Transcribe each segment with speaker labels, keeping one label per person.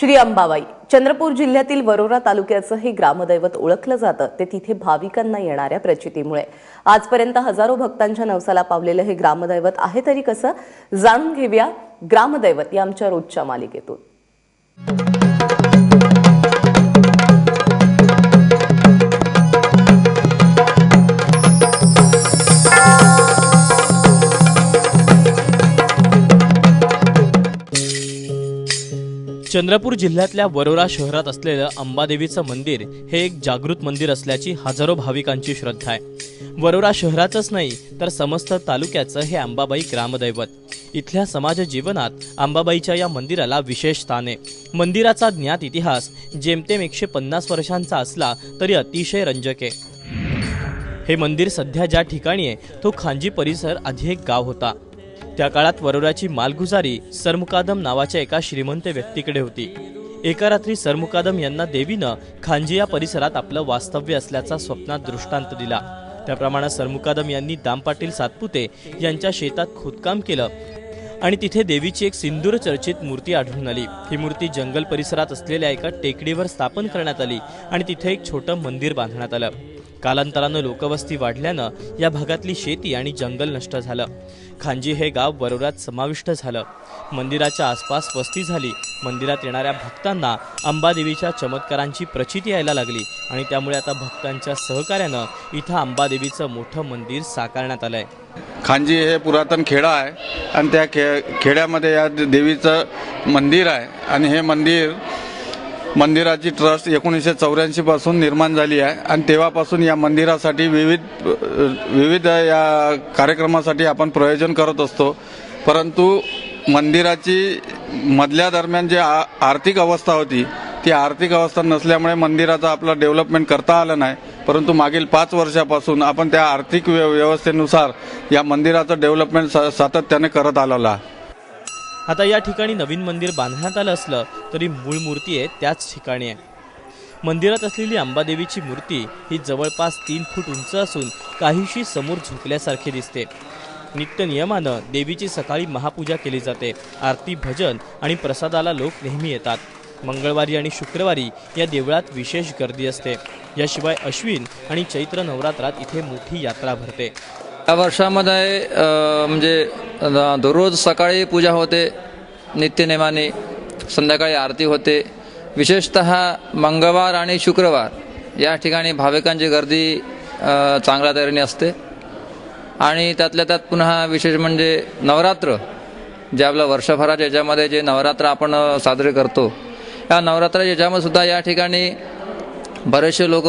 Speaker 1: श्री अंबाबाई. चंद्रपूर जिल्ह्यातील वरोरा तालुक्याचं हे ग्रामदैवत ओळखलं जातं. ते तिथे भाविकांना येणाऱ्या प्रचितीमुळे. आजपर्यंत हजारो भक्तांच्या नवसाला पावलेलं हे ग्रामदैवत आहे तरी कसं? जाणून घेऊया ग्रामदैवत या आमच्या रोजच्या मालिकेतून.
Speaker 2: चंद्रपूर जिल्ह्यातल्या वरोरा शहरात असलेलं अंबादेवीचं मंदिर हे एक जागृत मंदिर असल्याची हजारो भाविकांची श्रद्धा आहे. वरोरा शहराचंच नाही तर समस्त तालुक्याचं हे अंबाबाई ग्रामदैवत. इथल्या समाज जीवनात अंबाबाईच्या या मंदिराला विशेष स्थान आहे. मंदिराचा ज्ञात इतिहास जेमतेम एकशे पन्नास वर्षांचा असला तरी अतिशय रंजक आहे. हे मंदिर सध्या ज्या ठिकाणी आहे तो खांजी परिसर आधी एक गाव होता. त्या काळात वरोराची मालगुजारी सरमुकादम नावाच्या एका श्रीमंत व्यक्तीकडे होती. एका रात्री सरमुकादम यांना देवीनं खांजी या परिसरात आपलं वास्तव्य असल्याचा स्वप्नात दृष्टांत दिला. त्याप्रमाणे सरमुकादम यांनी दामपाटील सातपुते यांच्या शेतात खोदकाम केलं आणि तिथे देवीची एक सिंदूर चर्चित मूर्ती आढळून आली. ही मूर्ती जंगल परिसरात असलेल्या एका टेकडीवर स्थापन करण्यात आली आणि तिथे एक छोटं मंदिर बांधण्यात आलं. कालांतरानं लोकवस्ती वाढल्यानं या भागातली शेती आणि जंगल नष्ट झालं. खांजी हे गाव वरोरात समाविष्ट झालं. मंदिराच्या आसपास वस्ती झाली. मंदिरात येणाऱ्या भक्तांना अंबादेवीच्या चमत्कारांची प्रचिती यायला लागली आणि त्यामुळे आता भक्तांच्या सहकार्यानं इथं अंबादेवीचं मोठं मंदिर साकारण्यात आलंय.
Speaker 3: खांजी हे पुरातन खेडा आहे आणि त्या खे खेड्यामध्ये या देवीचं मंदिर आहे. आणि हे मंदिर मंदिराची ट्रस्ट एकोणीसशे चौऱ्याऐंशी पासून निर्माण झाली आहे. आणि तेव्हापासून या मंदिरासाठी विविध विविध या कार्यक्रमासाठी आपण प्रयोजन करत असतो. परंतु मंदिराची मधल्या दरम्यान जे आ- आर्थिक अवस्था होती ती आर्थिक अवस्था नसल्यामुळे मंदिराचं आपलं डेव्हलपमेंट करता आलं नाही. परंतु मागील पाच वर्षापासून आपण त्या आर्थिक व्य- व्यवस्थेनुसार या मंदिराचं डेव्हलपमेंट स सातत्याने करत आलेलं आहे.
Speaker 2: आता या ठिकाणी नवीन मंदिर बांधण्यात आलं असलं तरी मूळ मूर्ती आहे त्याच ठिकाणी आहे. मंदिरात असलेली अंबादेवीची मूर्ती ही जवळपास तीन फूट उंच असून काहीशी समोर झुकल्यासारखी दिसते. नित्य नियमानं देवीची सकाळी महापूजा केली जाते. आरती भजन आणि प्रसादाला लोक नेहमी येतात. मंगळवारी आणि शुक्रवारी या देवळात विशेष गर्दी असते. याशिवाय अश्विन आणि चैत्र नवरात्रात इथे मोठी यात्रा भरते.
Speaker 4: या वर्षामध्ये म्हणजे दररोज सकाळी पूजा होते नित्यनेमाने संध्याकाळी आरती होते. विशेषत मंगळवार आणि शुक्रवार या ठिकाणी भाविकांची गर्दी चांगल्या तऱ्हेने असते. आणि त्यातल्या त्यात पुन्हा विशेष म्हणजे नवरात्र जे आपलं वर्षभराच्या याच्यामध्ये जे नवरात्र आपण साजरे करतो. या नवरात्राच्या याच्यामध्ये सुद्धा या ठिकाणी बरेचसे लोक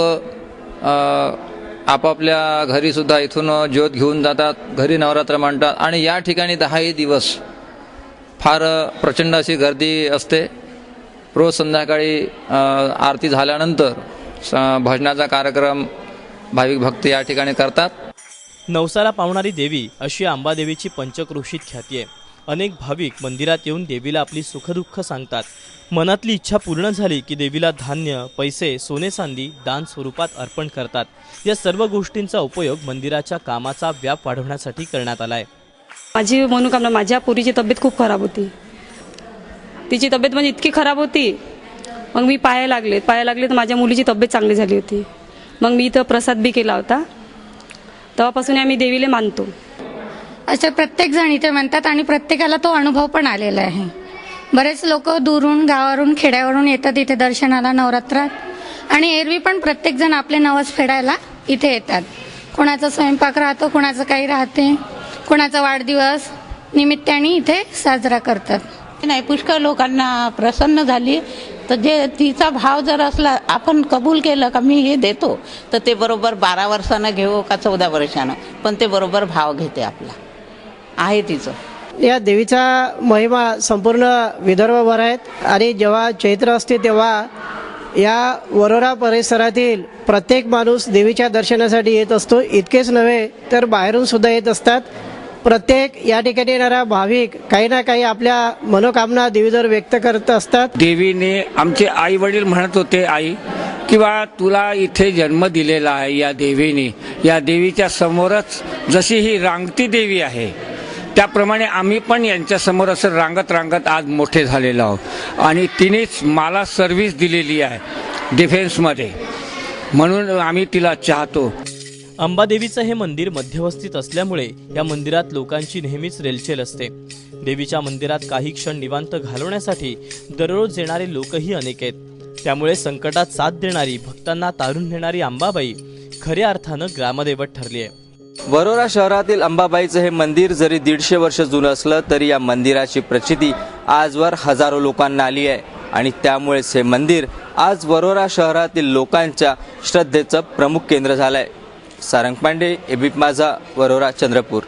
Speaker 4: आपापल्या घरी सुद्धा इथून ज्योत घेऊन जातात घरी नवरात्र मांडतात. आणि या ठिकाणी दहाही दिवस फार प्रचंड अशी गर्दी असते. रोज संध्याकाळी आरती झाल्यानंतर स- भजनाचा कार्यक्रम भाविक भक्त या ठिकाणी करतात.
Speaker 2: नवसाला पावणारी देवी अशी अंबादेवीची पंचक्रोशीत ख्याती आहे. अनेक भाविक मंदिरात येऊन देवीला आपली सुखदुःख सांगतात. मनातली इच्छा पूर्ण झाली की देवीला धान्य पैसे सोने चांदी दान स्वरूपात अर्पण करतात. या सर्व गोष्टींचा उपयोग मंदिराच्या कामाचा व्याप वाढवण्यासाठी करण्यात आलाय.
Speaker 5: माझी मनोकामना माझ्या पोरीची तब्येत खूप खराब होती. तिची तब्येत म्हणजे इतकी खराब होती. मग मी पाया लागले. पाया लागले तर माझ्या मुलीची तब्येत चांगली झाली होती. मग मी इथं प्रसाद बी केला होता. तेव्हापासून आम्ही देवीला मानतो.
Speaker 6: असे प्रत्येक जण इथे म्हणतात आणि प्रत्येकाला तो अनुभव पण आलेला आहे. बरेच लोक दुरून गावावरून खेड्यावरून येतात इथे दर्शनाला नवरात्रात. आणि एरवी पण प्रत्येक जण आपले नवस फेडायला इथे येतात. कोणाचा स्वयंपाक राहतो कोणाचं काही राहते कोणाचा वाढदिवस निमित्ताने इथे साजरा करतात.
Speaker 7: नाही पुष्कळ लोकांना प्रसन्न झाली. तर जे तिचा भाव जर असला आपण कबूल केलं का मी हे देतो तर ते बरोबर बारा वर्षानं घेऊ का चौदा वर्षानं. पण ते बरोबर भाव घेते आपला. आहे तिचं.
Speaker 8: या देवीचा महिमा संपूर्ण विदर्भभर आहेत आणि जेव्हा चैत्र असते तेव्हा या वरोरा परिसरातील प्रत्येक माणूस देवीच्या दर्शनासाठी येत असतो. इतकेच नव्हे तर बाहेरून सुद्धा येत असतात. प्रत्येक या ठिकाणी येणारा भाविक काही ना काही आपल्या मनोकामना देवीजवळ व्यक्त करत असतात.
Speaker 9: देवीने आमचे आई वडील म्हणत होते आई किंवा तुला इथे जन्म दिलेला आहे या देवीने. या देवीच्या समोरच जशी ही रांगती देवी आहे त्याप्रमाणे आम्ही पण यांच्यासमोर असं रांगत रांगत आज मोठे झालेलो आहोत. आणि तिनेच मला सर्व्हिस दिलेली आहे डिफेन्समध्ये म्हणून आम्ही तिला चाहतो.
Speaker 2: अंबादेवीचं हे मंदिर मध्यवस्थित असल्यामुळे या मंदिरात लोकांची नेहमीच रेलचेल असते. देवीच्या मंदिरात काही क्षण निवांत घालवण्यासाठी दररोज येणारे लोकही अनेक आहेत. त्यामुळे संकटात साथ देणारी भक्तांना तारून नेणारी अंबाबाई खऱ्या अर्थानं ग्रामदैवत ठरली आहे
Speaker 10: वरोरा शहरातील अंबाबाईचं हे मंदिर जरी दीडशे वर्ष जुनं असलं तरी या मंदिराची प्रचिती आजवर हजारो लोकांना आली आहे. आणि त्यामुळेच हे मंदिर आज वरोरा शहरातील लोकांच्या श्रद्धेचं प्रमुख केंद्र झालं आहे सारंग पांडे एबीप माझा वरोरा चंद्रपूर.